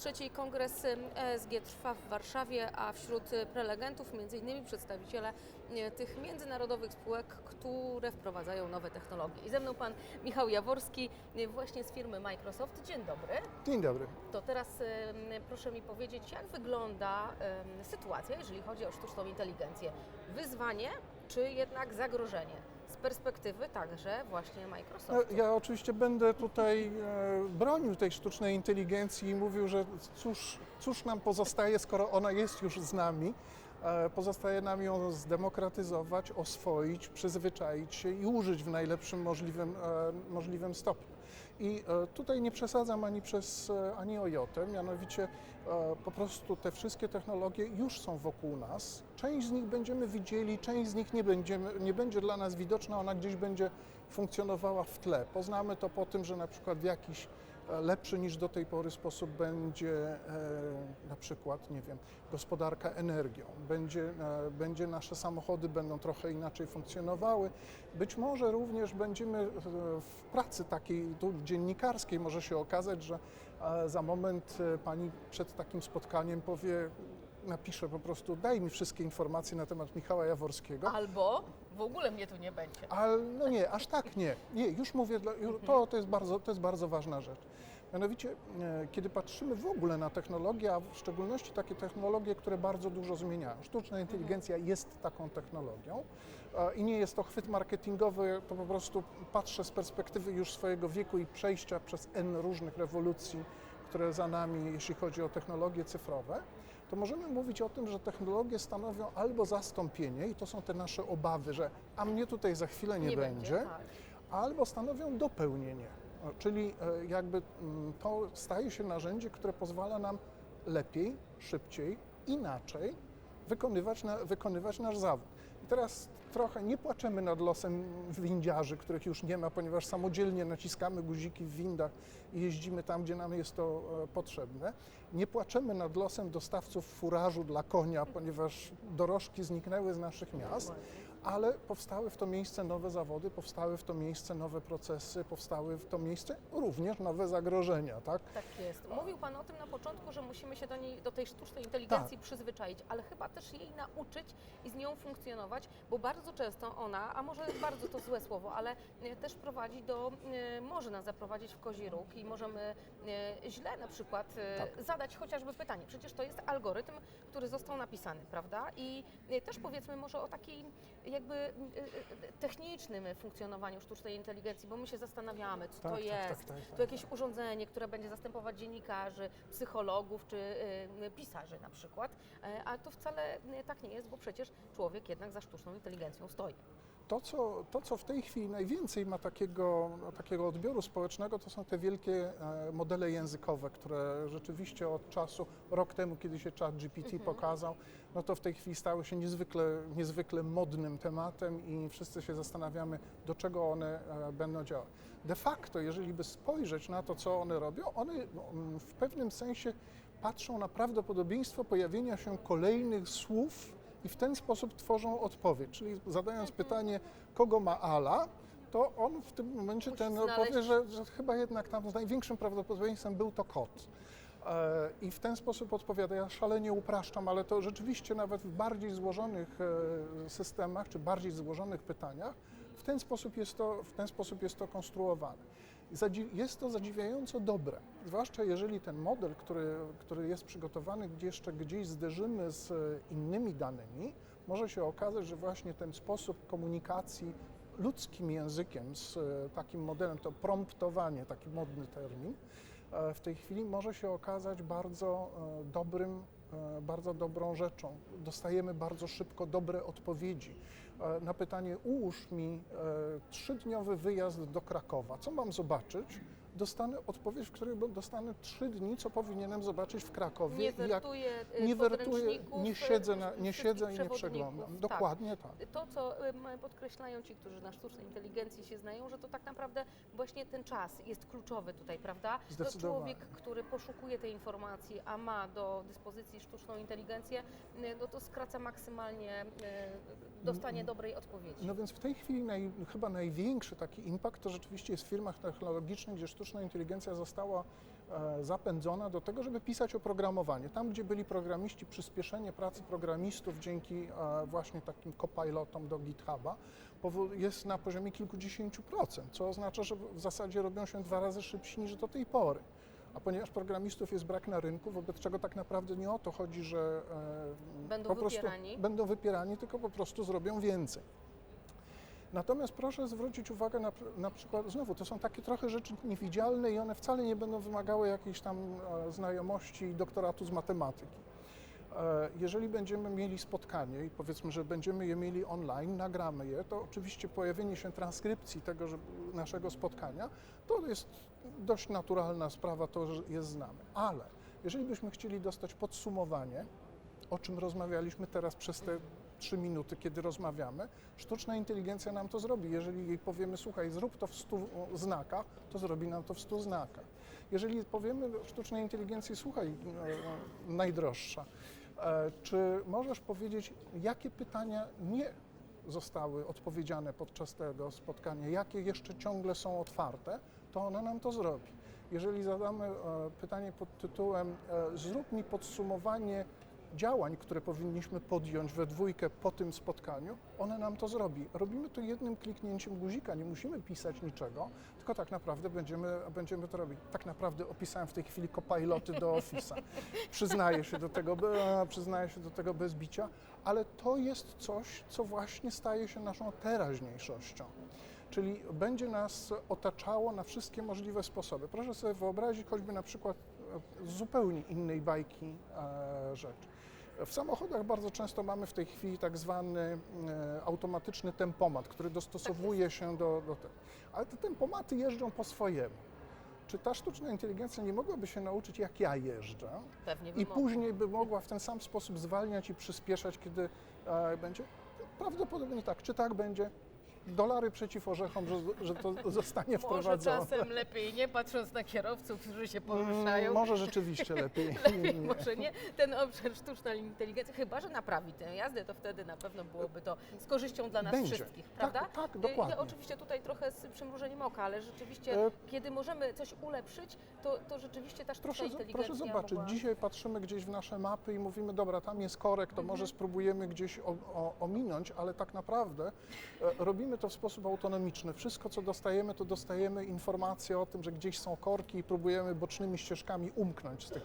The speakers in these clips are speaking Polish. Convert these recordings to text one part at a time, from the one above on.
Trzeci kongres ESG trwa w Warszawie, a wśród prelegentów m.in. przedstawiciele e, tych międzynarodowych spółek, które wprowadzają nowe technologie. I ze mną pan Michał Jaworski, e, właśnie z firmy Microsoft. Dzień dobry. Dzień dobry. To teraz em, proszę mi powiedzieć, jak wygląda sytuacja, jeżeli chodzi o sztuczną inteligencję? Wyzwanie czy jednak zagrożenie? Perspektywy także właśnie No, Microsoftu. ja oczywiście będę tutaj e, bronił tej sztucznej inteligencji i mówił, że cóż, cóż nam pozostaje, skoro ona jest już z nami. E, pozostaje nam ją zdemokratyzować, oswoić, przyzwyczaić się i użyć w najlepszym możliwym, e, możliwym stopniu. I e, tutaj nie przesadzam ani przez e, ani o jotę, mianowicie e, po prostu te wszystkie technologie już są wokół nas. Część z nich będziemy widzieli, część z nich nie, będziemy, nie będzie dla nas widoczna, ona gdzieś będzie funkcjonowała w tle. Poznamy to po tym, że na przykład w jakiś lepszy niż do tej pory sposób będzie e, na przykład, nie wiem, gospodarka energią, będzie, e, będzie nasze samochody będą trochę inaczej funkcjonowały. Być może również będziemy e, w pracy takiej tu dziennikarskiej może się okazać, że za moment pani przed takim spotkaniem powie, napisze po prostu, daj mi wszystkie informacje na temat Michała Jaworskiego. Albo w ogóle mnie tu nie będzie. Ale no nie, aż tak nie. Nie, już mówię, to, to, jest bardzo, to jest bardzo ważna rzecz. Mianowicie, e, kiedy patrzymy w ogóle na technologię, a w szczególności takie technologie, które bardzo dużo zmieniają. Sztuczna inteligencja jest taką technologią i nie jest to chwyt marketingowy, to po prostu patrzę z perspektywy już swojego wieku i przejścia przez N różnych rewolucji, które za nami, jeśli chodzi o technologie cyfrowe, to możemy mówić o tym, że technologie stanowią albo zastąpienie, i to są te nasze obawy, że a mnie tutaj za chwilę nie, będzie, tak. albo stanowią dopełnienie. Czyli e, jakby mm, to staje się narzędzie, które pozwala nam lepiej, szybciej, inaczej wykonywać, na, wykonywać nasz zawód. I teraz trochę nie płaczemy nad losem windziarzy, których już nie ma, ponieważ samodzielnie naciskamy guziki w windach i jeździmy tam, gdzie nam jest to e, potrzebne. Nie płaczemy nad losem dostawców furażu dla konia, ponieważ dorożki zniknęły z naszych miast, ale powstały w to miejsce nowe zawody, powstały w to miejsce nowe procesy, powstały w to miejsce również nowe zagrożenia, tak? Tak jest. Mówił Pan o tym na początku, że musimy się do, niej, do tej sztucznej inteligencji przyzwyczaić, ale chyba też jej nauczyć i z nią funkcjonować, bo bardzo często ona, a może bardzo to złe słowo, ale e, też prowadzi do, e, może nas zaprowadzić w kozi róg i możemy e, źle na przykład e, zadać chociażby pytanie. Przecież to jest algorytm, który został napisany, prawda? I też powiedzmy może o takiej jakby e, e, technicznym funkcjonowaniu sztucznej inteligencji, bo my się zastanawiamy, co Tak, to tak, jest, tak, tak, tak. to jakieś urządzenie, które będzie zastępować dziennikarzy, psychologów czy y, pisarzy na przykład, E, a to wcale y, tak nie jest, bo przecież człowiek jednak za sztuczną inteligencją stoi. To co, to, co w tej chwili najwięcej ma takiego, no, takiego odbioru społecznego, to są te wielkie e, modele językowe, które rzeczywiście od czasu, rok temu, kiedy się chat GPT pokazał, no to w tej chwili stały się niezwykle, niezwykle modnym tematem i wszyscy się zastanawiamy, do czego one e, będą działać. De facto, jeżeli by spojrzeć na to, co one robią, one mm, w pewnym sensie patrzą na prawdopodobieństwo pojawienia się kolejnych słów i w ten sposób tworzą odpowiedź. Czyli zadając pytanie, kogo ma Ala, to on w tym momencie ten znaleźć- powie, że, że chyba jednak tam z największym prawdopodobieństwem był to kot. E, I w ten sposób odpowiada. Ja szalenie upraszczam, ale to rzeczywiście nawet w bardziej złożonych e, systemach czy bardziej złożonych pytaniach w ten sposób jest to, w ten sposób jest to konstruowane. Jest to zadziwiająco dobre, zwłaszcza jeżeli ten model, który, który jest przygotowany, gdzie jeszcze gdzieś zderzymy z e, innymi danymi, może się okazać, że właśnie ten sposób komunikacji ludzkim językiem z e, takim modelem, to promptowanie, taki modny termin, e, w tej chwili może się okazać bardzo dobrym, bardzo dobrą rzeczą. Dostajemy bardzo szybko dobre odpowiedzi. E, Na pytanie ułóż mi e, trzydniowy wyjazd do Krakowa, co mam zobaczyć? Dostanę odpowiedź, w której dostanę trzy dni, co powinienem zobaczyć w Krakowie. Nie i jak- wertuję y, nie wertuję, nie y, siedzę, na, nie siedzę i nie przeglądam. Tak. Dokładnie tak. To, co podkreślają ci, którzy na sztucznej inteligencji się znają, że to tak naprawdę właśnie ten czas jest kluczowy tutaj, prawda? To Zdecydowanie. człowiek, który poszukuje tej informacji, a ma do dyspozycji sztuczną inteligencję, no to skraca maksymalnie dostanie dobrej odpowiedzi. No więc w tej chwili naj, chyba największy taki impact to rzeczywiście jest w firmach technologicznych, gdzie sztuczna inteligencja została e, zapędzona do tego, żeby pisać oprogramowanie. Tam, gdzie byli programiści, przyspieszenie pracy programistów dzięki e, właśnie takim copilotom do GitHuba jest na poziomie kilkudziesięciu procent, co oznacza, że w zasadzie robią się dwa razy szybsi niż do tej pory. A ponieważ programistów jest brak na rynku, wobec czego tak naprawdę nie o to chodzi, że e, Będą po prostu wypierani. będą wypierani, tylko po prostu zrobią więcej. Natomiast proszę zwrócić uwagę na, na przykład, znowu, to są takie trochę rzeczy niewidzialne i one wcale nie będą wymagały jakiejś tam e, znajomości i doktoratu z matematyki. E, Jeżeli będziemy mieli spotkanie i powiedzmy, że będziemy je mieli online, nagramy je, to oczywiście pojawienie się transkrypcji tego naszego spotkania to jest dość naturalna sprawa, to że je znamy. Ale jeżeli byśmy chcieli dostać podsumowanie, o czym rozmawialiśmy teraz przez te trzy minuty, kiedy rozmawiamy, sztuczna inteligencja nam to zrobi. Jeżeli jej powiemy, słuchaj, zrób to w 100 znakach, to zrobi nam to w 100 znakach. Jeżeli powiemy sztucznej inteligencji, słuchaj, e, najdroższa, czy możesz powiedzieć, jakie pytania nie zostały odpowiedziane podczas tego spotkania, jakie jeszcze ciągle są otwarte, to ona nam to zrobi. Jeżeli zadamy e, pytanie pod tytułem e, zrób mi podsumowanie działań, które powinniśmy podjąć we dwójkę po tym spotkaniu, ona nam to zrobi. Robimy to jednym kliknięciem guzika, nie musimy pisać niczego, tylko tak naprawdę będziemy, będziemy to robić. Tak naprawdę opisałem w tej chwili copiloty do Office'a. Przyznaję się do tego, przyznaję się do tego bez bicia, ale to jest coś, co właśnie staje się naszą teraźniejszością. Czyli będzie nas otaczało na wszystkie możliwe sposoby. Proszę sobie wyobrazić choćby na przykład e, zupełnie innej bajki e, rzecz. W samochodach bardzo często mamy w tej chwili tak zwany e, automatyczny tempomat, który dostosowuje się do, do tego. Ale te tempomaty jeżdżą po swojemu. Czy ta sztuczna inteligencja nie mogłaby się nauczyć, jak ja jeżdżę, Pewnie by i mogła. później by mogła w ten sam sposób zwalniać i przyspieszać, kiedy e, będzie? Prawdopodobnie tak. Czy tak będzie? Dolary przeciw orzechom, że, że to zostanie Może wprowadzone. czasem lepiej nie, patrząc na kierowców, którzy się poruszają. Mm, Może rzeczywiście lepiej. Lepiej Nie. może nie. Ten obszar sztuczna inteligencja, chyba że naprawi tę jazdę, to wtedy na pewno byłoby to z korzyścią dla nas Będzie. wszystkich, Tak, prawda? tak, Y, dokładnie. Ja oczywiście tutaj trochę z przymrużeniem oka, ale rzeczywiście, E, kiedy możemy coś ulepszyć, to, to rzeczywiście ta sztuczna Proszę, inteligencja proszę zobaczyć, mogła... dzisiaj patrzymy gdzieś w nasze mapy i mówimy, dobra, tam jest korek, to może spróbujemy gdzieś o, o, ominąć, ale tak naprawdę e, robimy to w sposób autonomiczny. Wszystko, co dostajemy, to dostajemy informacje o tym, że gdzieś są korki i próbujemy bocznymi ścieżkami umknąć z tych,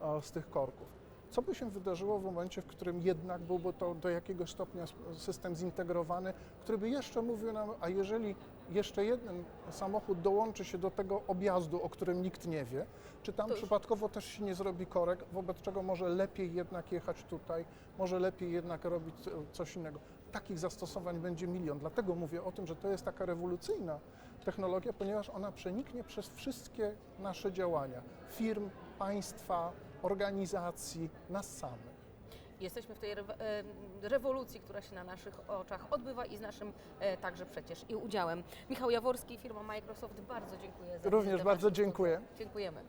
e, z tych korków. Co by się wydarzyło w momencie, w którym jednak byłby to do jakiegoś stopnia system zintegrowany, który by jeszcze mówił nam, a jeżeli jeszcze jeden samochód dołączy się do tego objazdu, o którym nikt nie wie, czy tam przypadkowo też się nie zrobi korek, wobec czego może lepiej jednak jechać tutaj, może lepiej jednak robić coś innego. Takich zastosowań będzie milion. Dlatego mówię o tym, że to jest taka rewolucyjna technologia, ponieważ ona przeniknie przez wszystkie nasze działania firm, państwa, organizacji, nas samych. Jesteśmy w tej e, rewolucji, która się na naszych oczach odbywa i z naszym e, także przecież i udziałem. Michał Jaworski, firma Microsoft, bardzo dziękuję za Również bardzo dziękuję. Dziękujemy.